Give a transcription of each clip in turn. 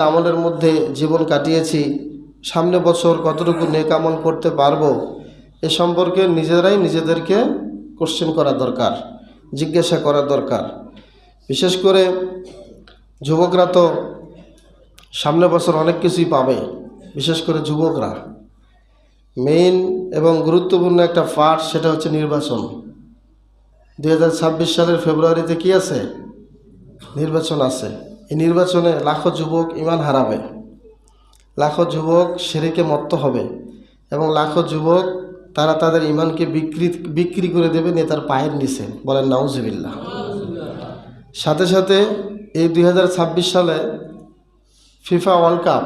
আমলের মধ্যে জীবন কাটিয়েছি। সামনে বছর কতটুকু নেক আমল করতে পারব এ সম্পর্কে নিজেরাই নিজেদেরকে কোশ্চেন করা দরকার, জিজ্ঞাসা করা দরকার। বিশেষ করে যুবকরা তো সামনে বছর অনেক কিছুই পাবে, বিশেষ করে যুবকরা। মেইন এবং গুরুত্বপূর্ণ একটা পার্ট সেটা হচ্ছে নির্বাচন। দু হাজার ছাব্বিশ সালের ফেব্রুয়ারিতে কি আছে? নির্বাচন আছে। এই নির্বাচনে লাখো যুবক ইমান হারাবে, লাখো যুবক সেরেকে মত্ত হবে এবং লাখো যুবক তারা তাদের ইমানকে বিক্রি বিক্রি করে দেবে নেতার পায়ের নিচে বলেন নাউজবিল্লা সাথে সাথে এই দু হাজার ছাব্বিশ সালে ফিফা ওয়ার্ল্ড কাপ,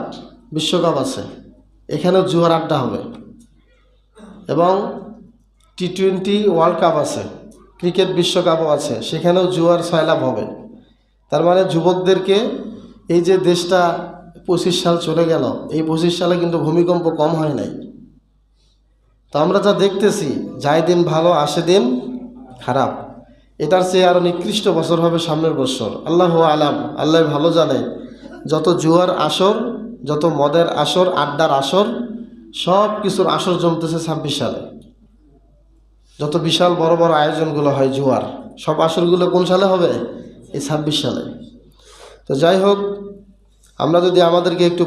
বিশ্বকাপ আছে, এখানেও জুয়ার আড্ডা হবে এবং টি টোয়েন্টি ওয়ার্ল্ড কাপ আছে, ক্রিকেট বিশ্বকাপও আছে, সেখানেও জুয়ার সয়লাভ হবে। তার মানে যুবকদেরকে এই যে দেশটা পঁচিশ সাল চলে গেল, এই পঁচিশ সালে কিন্তু ভূমিকম্প কম হয় নাই। তো আমরা যা দেখতেছি, যাই দিন ভালো, আসে দিন খারাপ। এটার চেয়ে আরও নিকৃষ্ট বছর হবে সামনের বছর। আল্লাহ আলাম, আল্লাহ ভালো জানে, যত জুয়ার আসর, যত মদের আসর, আড্ডার আসর, সব কিছুর আসর জমতেছে ছাব্বিশ সালে। যত বিশাল বড় বড় আয়োজনগুলো হয় জুয়ার, সব আসরগুলো কোন সালে হবে? এই ছাব্বিশ সালে। তো যাই হোক আমরা যদি আমাদেরকে একটু